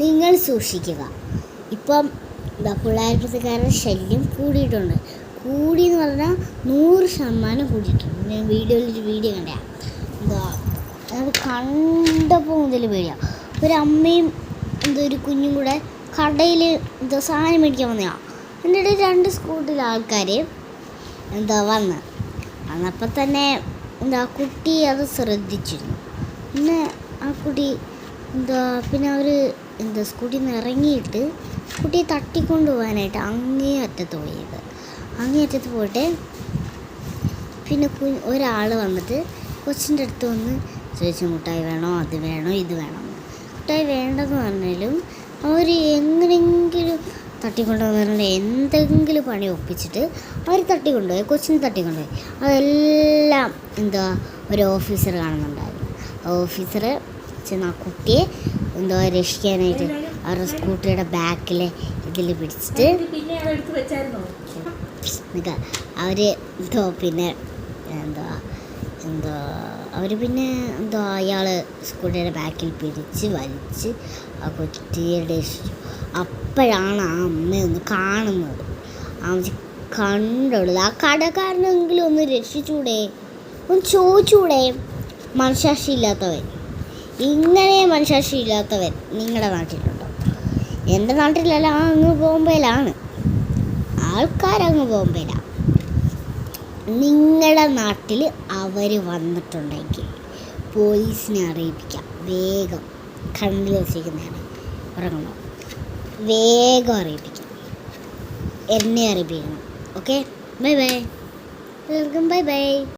നിങ്ങൾ സൂക്ഷിക്കുക. ഇപ്പം പിള്ളേർക്കാരുടെ ശല്യം കൂടിയിട്ടുണ്ട്. കൂടി എന്ന് പറഞ്ഞാൽ നൂറ് ശതമാനം കൂടിയിട്ടുണ്ട്. ഞാൻ വീഡിയോയിൽ ഒരു വീഡിയോ കണ്ട എന്താ അത് കണ്ടപ്പോൾ മുതൽ പേടിയാണ് ഒരു അമ്മയും എന്തോ ഒരു കുഞ്ഞും കൂടെ കടയിൽ എന്തോ സാധനം മേടിക്കാൻ വന്നതാണ് എന്റെ ഇടയിൽ രണ്ട് സ്കൂട്ടിൽ ആൾക്കാർ എന്താ വന്ന്. വന്നപ്പോൾ തന്നെ എന്താ കുട്ടി അത് ശ്രദ്ധിച്ചിരുന്നു. പിന്നെ ആ കുട്ടി എന്താ പിന്നെ അവർ എന്താ സ്കൂട്ടിയിൽ നിന്ന് ഇറങ്ങിയിട്ട് കുട്ടിയെ തട്ടിക്കൊണ്ട് പോകാനായിട്ട് അങ്ങേ അറ്റത്ത് പോയത്. അങ്ങേ അറ്റത്ത് പോയിട്ട് പിന്നെ കു ഒരാൾ വന്നിട്ട് കൊച്ചിന്റെ അടുത്ത് വന്ന് ചോദിച്ചു മുട്ടായി വേണോ? അത് വേണോ? ഇത് വേണോ? മുട്ടായി വേണ്ടെന്ന് പറഞ്ഞാലും അവർ എങ്ങനെയെങ്കിലും തട്ടിക്കൊണ്ട് വന്നിട്ടുണ്ട് എന്തെങ്കിലും പണി ഒപ്പിച്ചിട്ട് അവർ തട്ടിക്കൊണ്ടുപോയി കൊച്ചിനെ തട്ടിക്കൊണ്ടുപോയി. അതെല്ലാം എന്താ ഒരു ഓഫീസർ കാണുന്നുണ്ടായിരുന്നു. ഓഫീസർ ചെന്ന് ആ കുട്ടിയെ എന്തോ രക്ഷിക്കാനായിട്ട് അവരുടെ സ്കൂട്ടിയുടെ ബാക്കിലെ ഇതിൽ പിടിച്ചിട്ട് അവർ എന്തോ പിന്നെ എന്തോ എന്തോ അവർ പിന്നെ എന്തോ അയാൾ സ്കൂട്ടിയുടെ ബാക്കിൽ പിടിച്ച് വലിച്ച് ആ കുട്ടിയെ രക്ഷിച്ചു. അപ്പോഴാണ് ആ അമ്മയൊന്ന് കാണുന്നത്. ആ അമ്മച്ചി കണ്ടുള്ളത് ആ കടക്കാരനെങ്കിലും ഒന്ന് രക്ഷിച്ചൂടെ? ഒന്ന് ചോദിച്ചൂടെ? മനസാക്ഷി ഇല്ലാത്തവൻ ഇങ്ങനെ മനസാക്ഷി ഇല്ലാത്തവൻ നിങ്ങളുടെ നാട്ടിലുണ്ടോ? എന്റെ നാട്ടിലല്ല അങ്ങ് ബോംബെയിലാണ് ആൾക്കാരങ്ങ് ബോംബെയിലാണ് നിങ്ങളുടെ നാട്ടിൽ അവർ വന്നിട്ടുണ്ടെങ്കിൽ പോലീസിനെ അറിയിപ്പിക്കാം. വേഗം കണ്ണിൽ വെച്ചിരിക്കുന്നതാണ് ഉറങ്ങണം വേഗം അറിയിപ്പിക്കാം. എന്നെ അറിയിപ്പിക്കണം. Okay? Bye bye. Welcome bye bye.